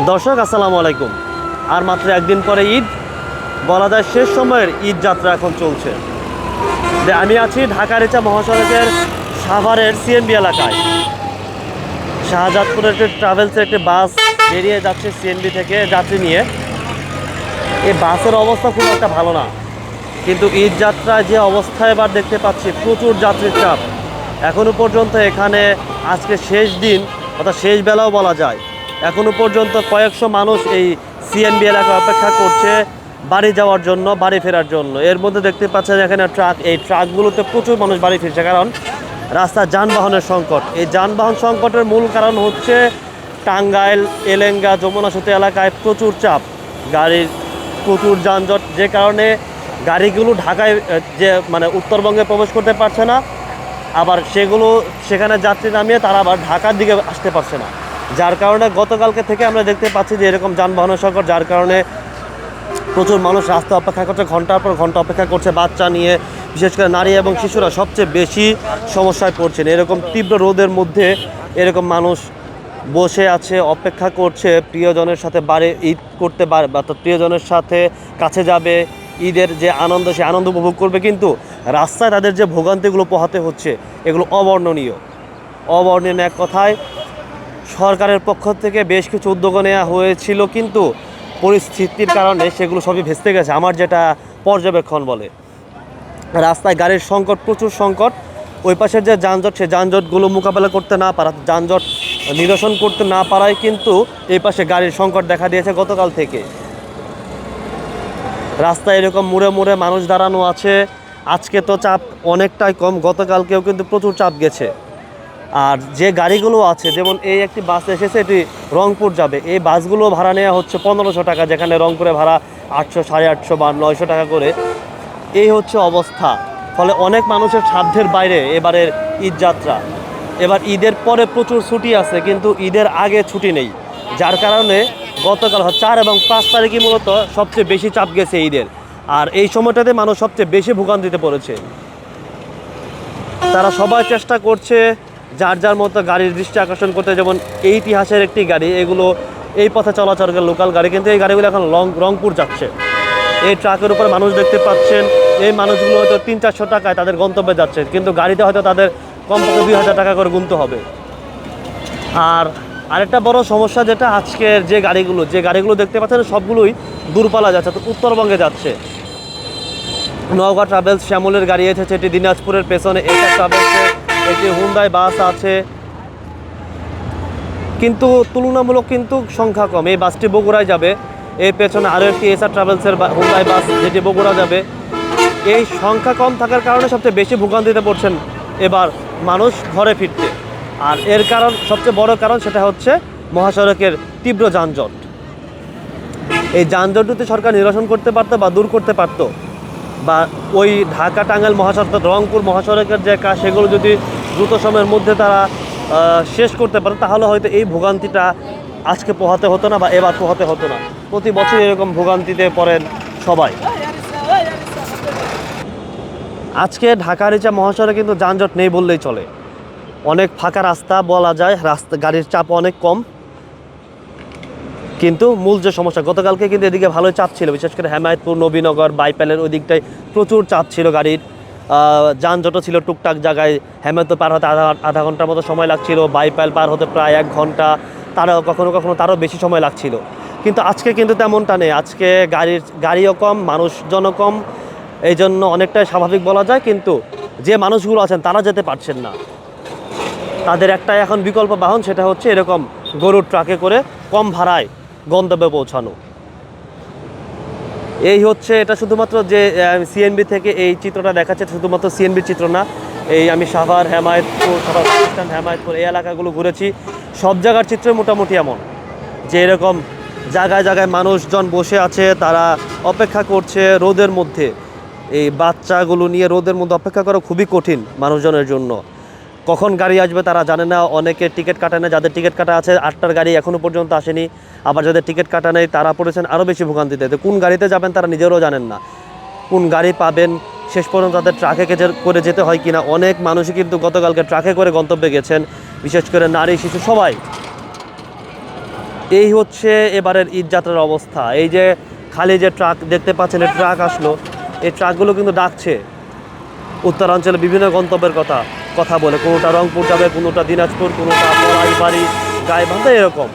দর্শক, আসসালামু আলাইকুম। আর মাত্র একদিন পরে ঈদ, বলা যায় শেষ সময়ের ঈদ যাত্রা এখন চলছে। যে আমি আছি ঢাকা রেচা মহাসড়কের সাভারের সিএনবি এলাকায়। শাহজাদপুরের একটি ট্রাভেলসের একটি বাস বেরিয়ে যাচ্ছে সিএনবি থেকে যাত্রী নিয়ে। এই বাসের অবস্থা খুব একটা ভালো না। কিন্তু ঈদ যাত্রায় যে অবস্থা এবার দেখতে পাচ্ছি, প্রচুর যাত্রীর চাপ। এখনও পর্যন্ত এখানে আজকে শেষ দিন, অর্থাৎ শেষ বেলাও বলা যায়। এখনও পর্যন্ত কয়েকশো মানুষ এই সিএনবি এলাকায় অপেক্ষা করছে বাড়ি যাওয়ার জন্য, বাড়ি ফেরার জন্য। এর মধ্যে দেখতে পাচ্ছেন এখানে ট্রাক, এই ট্রাকগুলোতে প্রচুর মানুষ বাড়ি ফিরছে। কারণ রাস্তা যানবাহনের সংকট। এই যানবাহন সংকটের মূল কারণ হচ্ছে টাঙ্গাইল, এলেঙ্গা, যমুনা সেতু এলাকায় প্রচুর চাপ। গাড়ির প্রচুর যানজট, যে কারণে গাড়িগুলো ঢাকায় যে মানে উত্তরবঙ্গে প্রবেশ করতে পারছে না। আবার সেগুলো, সেখানে যাত্রী নামিয়ে তারা আবার ঢাকার দিকে আসতে পারছে না। যার কারণে গতকালকে থেকে আমরা দেখতে পাচ্ছি যে এরকম যানবাহনের সংকট, যার কারণে প্রচুর মানুষ রাস্তা অপেক্ষা করছে, ঘণ্টার পর ঘণ্টা অপেক্ষা করছে বাচ্চা নিয়ে, বিশেষ করে নারী এবং শিশুরা সবচেয়ে বেশি সমস্যায় পড়ছেন। এরকম তীব্র রোদের মধ্যে এরকম মানুষ বসে আছে, অপেক্ষা করছে। প্রিয়জনের সাথে বাড়ি ঈদ করতে পারে তো প্রিয়জনের সাথে কাছে যাবে, ঈদের যে আনন্দ, সে আনন্দ উপভোগ করবে। কিন্তু রাস্তায় তাদের যে ভোগান্তিগুলো পোহাতে হচ্ছে, এগুলো অবর্ণনীয়। অবর্ণনীয় এক কথায় সরকারের পক্ষ থেকে বেশ কিছু উদ্যোগ নেওয়া হয়েছিল, কিন্তু পরিস্থিতির কারণে সেগুলো সবই ভেস্তে গেছে, আমার যেটা পর্যবেক্ষণ বলে। রাস্তায় গাড়ির সংকট, প্রচুর সংকট, ওই পাশের যে যানজট, সে যানজটগুলো মোকাবেলা করতে না পারা, যানজট নিরসন করতে না পারায় কিন্তু এই পাশে গাড়ির সংকট দেখা দিয়েছে গতকাল থেকে। রাস্তায় এরকম মুড়ে মুড়ে মানুষ দাঁড়ানো আছে, আজকে তো চাপ অনেকটাই কম, গতকালকেও কিন্তু প্রচুর চাপ গেছে। আর যে গাড়িগুলো আছে, যেমন এই একটি বাস এসেছে, এটি রংপুর যাবে। এই বাসগুলো ভাড়া নেওয়া হচ্ছে পনেরোশো টাকা, যেখানে রংপুরে ভাড়া আটশো, সাড়ে আটশো বা নয়শো টাকা করে। এই হচ্ছে অবস্থা। ফলে অনেক মানুষের সাধ্যের বাইরে এবারের ঈদ যাত্রা। এবার ঈদের পরে প্রচুর ছুটি আছে, কিন্তু ঈদের আগে ছুটি নেই। যার কারণে গতকাল চার এবং পাঁচ তারিখই মূলত সবচেয়ে বেশি চাপ গেছে ঈদের। আর এই সময়টাতে মানুষ সবচেয়ে বেশি ভোগান্তিতে পড়েছে। তারা সবাই চেষ্টা করছে যার যার মতো গাড়ির দৃষ্টি আকর্ষণ করতে যেমন এই ইতিহাসের একটি গাড়ি, এগুলো এই পথে চলাচল লোকাল গাড়ি, কিন্তু এই গাড়িগুলো এখন লং রংপুর যাচ্ছে। এই ট্রাকের উপর মানুষ দেখতে পাচ্ছেন, এই মানুষগুলো হয়তো তিন চারশো টাকায় তাদের গন্তব্যে যাচ্ছে, কিন্তু গাড়িতে হয়তো তাদের কমপক্ষে দুই হাজার টাকা করে গুনতে হবে। আর আরেকটা বড় সমস্যা যেটা আজকের যে গাড়িগুলো যে গাড়িগুলো দেখতে পাচ্ছেন সবগুলোই দূরপাল্লা যাচ্ছে উত্তরবঙ্গে যাচ্ছে। নওগাঁ ট্রাভেলস শ্যামলের গাড়ি এসেছে এটি দিনাজপুরের পেছনে, এটা ট্রাভেলসের একটি হুন্দাই বাস আছে। কিন্তু তুলনামূলক কিন্তু সংখ্যা কম। এই বাসটি বগুড়ায় যাবে। এর পেছনে আরও একটি এসআর ট্রাভেলসের হুন্দাই বাস যেটি বগুড়া যাবে। এই সংখ্যা কম থাকার কারণে সবচেয়ে বেশি ভোগান্তিতে পড়ছেন এবার মানুষ ঘরে ফিরতে। আর এর কারণ, সবচেয়ে বড় কারণ সেটা হচ্ছে মহাসড়কের তীব্র যানজট। এই যানজট যদি সরকার নিরসন করতে পারতো বা দূর করতে পারতো? বা ওই ঢাকা টাঙ্গাইল মহাসড়ক রংপুর মহাসড়কের যে কাজ, সেগুলো যদি দ্রুত সময়ের মধ্যে তারা শেষ করতে পারে, তাহলে হয়তো এই ভোগান্তিটা আজকে পোহাতে হতো না বা এবার পোহাতে হতো না। প্রতি বছর এরকম ভোগান্তিতে পড়েন সবাই। আজকে ঢাকা রিচা মহাসড়কে কিন্তু যানজট নেই বললেই চলে। অনেক ফাঁকা রাস্তা বলা যায়, রাস্তা, গাড়ির চাপ অনেক কম। কিন্তু মূল যে সমস্যা, গতকালকে কিন্তু এদিকে ভালোই চাপ ছিল, বিশেষ করে হেমায়তপুর, নবীনগর, বাইপালের ওই দিকটায় প্রচুর চাপ ছিল গাড়ির। যানজটও ছিল টুকটাক জায়গায়, হেমায়তপুর পার হতে আধা আধা ঘণ্টার মতো সময় লাগছিল, বাইপাল পার হতে প্রায় এক ঘণ্টা, তারও কখনো কখনো তারও বেশি সময় লাগছিল। কিন্তু আজকে কিন্তু তেমনটা নেই, আজকে গাড়ির, গাড়িও কম, মানুষজনও কম এই জন্য অনেকটাই স্বাভাবিক বলা যায়, কিন্তু যে মানুষগুলো আছেন তারা যেতে পারছেন না। তাদের একটাই এখন বিকল্প বাহন, সেটা হচ্ছে এরকম গরুর ট্রাকে করে কম ভাড়ায় গন্তব্যে পৌঁছানো। এই হচ্ছে এটা শুধুমাত্র যে সিএনবি থেকে এই চিত্রটা দেখাচ্ছে শুধুমাত্র সিএনবির চিত্র না। এই আমি সাভার, হেমায়তপুর সাভার হেমায়তপুর এই এলাকাগুলো ঘুরেছি। সব জায়গার চিত্র মোটামুটি এমন। যে এরকম জায়গায় জায়গায় মানুষজন বসে আছে, তারা অপেক্ষা করছে রোদের মধ্যে। এই বাচ্চাগুলো নিয়ে রোদের মধ্যে অপেক্ষা করা খুবই কঠিন মানুষজনের জন্য। কখন গাড়ি আসবে তারা জানে না। অনেকে টিকিট কাটে না, যাদের টিকিট কাটা আছে, আটটার গাড়ি এখনও পর্যন্ত আসেনি। আবার যাদের টিকিট কাটা নেই, তারা পড়েছেন আরও বেশি ভোগান্তিতে। তো কোন গাড়িতে যাবেন তারা নিজেরও জানেন না। কোন গাড়ি পাবেন, শেষ পর্যন্ত তাদের ট্রাকে করে যেতে হয় কিনা। অনেক মানুষই কিন্তু গতকালকে ট্রাকে করে গন্তব্যে গেছেন, বিশেষ করে নারী, শিশু, সবাই। এই হচ্ছে এবারের ঈদ যাত্রার অবস্থা। এই যে খালি যে ট্রাক দেখতে পাচ্ছেন, এই ট্রাক আসলো, এই ট্রাকগুলো কিন্তু ডাকছে। উত্তরাঞ্চলে বিভিন্ন গন্তব্যের কথা। কথা বলে, কোনোটা রংপুর যাবে, কোনোটা দিনাজপুর, কোনোটা বাড়ি গাইবান্ধা, এরকম।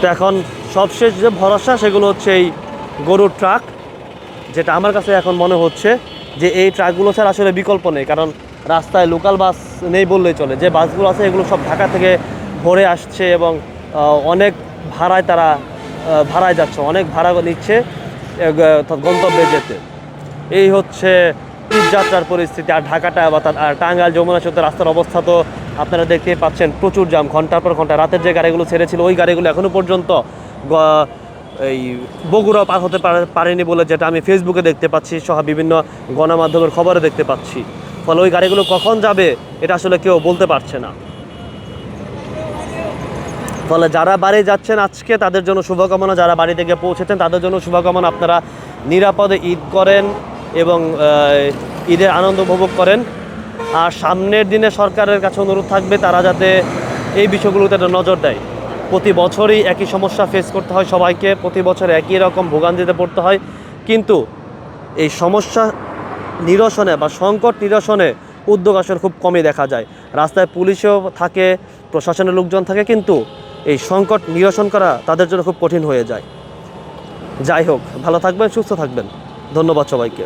তো এখন সবশেষ যে ভরসা, সেগুলো হচ্ছে এই গরুর ট্রাক, যেটা আমার কাছে এখন মনে হচ্ছে যে এই ট্রাকগুলো ছাড়া আসলে বিকল্প নেই, কারণ রাস্তায় লোকাল বাস নেই বললেই চলে। যে বাসগুলো আছে, এগুলো সব ঢাকা থেকে ভরে আসছে এবং অনেক ভাড়ায় তারা ভাড়ায় যাচ্ছে, অনেক ভাড়া নিচ্ছে গন্তব্যে যেতে। এই হচ্ছে যাত্রার পরিস্থিতি আর ঢাকাটা বা আর টাঙ্গাইল যমুনা সেতু রাস্তার অবস্থা তো আপনারা দেখতেই পাচ্ছেন প্রচুর জাম ঘণ্টার পর ঘণ্টা। রাতের যে গাড়িগুলো ছেড়েছিল, ওই গাড়িগুলো এখনও পর্যন্ত এই বগুড়া পার হতে পারেনি বলে যেটা আমি ফেসবুকে দেখতে পাচ্ছি, সহ বিভিন্ন গণমাধ্যমের খবরে দেখতে পাচ্ছি। ফলে ওই গাড়িগুলো কখন যাবে, এটা আসলে কেউ বলতে পারছে না। ফলে যারা বাড়ি যাচ্ছেন আজকে, তাদের জন্য শুভকামনা। যারা বাড়ি থেকে পৌঁছেছেন, তাদের জন্য শুভকামনা। আপনারা নিরাপদে ঈদ করেন এবং ঈদের আনন্দ উপভোগ করেন। আর সামনের দিনে সরকারের কাছে অনুরোধ থাকবে, তারা যাতে এই বিষয়গুলোতে একটা নজর দেয়। প্রতি বছরই একই সমস্যা ফেস করতে হয় সবাইকে, প্রতি বছর একই রকম ভোগান্তিতে পড়তে হয়। কিন্তু এই সমস্যা নিরসনে বা সংকট নিরসনে উদ্যোগ আসলে খুব কমই দেখা যায়। রাস্তায় পুলিশও থাকে, প্রশাসনের লোকজন থাকে, কিন্তু এই সংকট নিরসন করা তাদের জন্য খুব কঠিন হয়ে যায়। যাই হোক, ভালো থাকবেন, সুস্থ থাকবেন। ধন্যবাদ সবাইকে।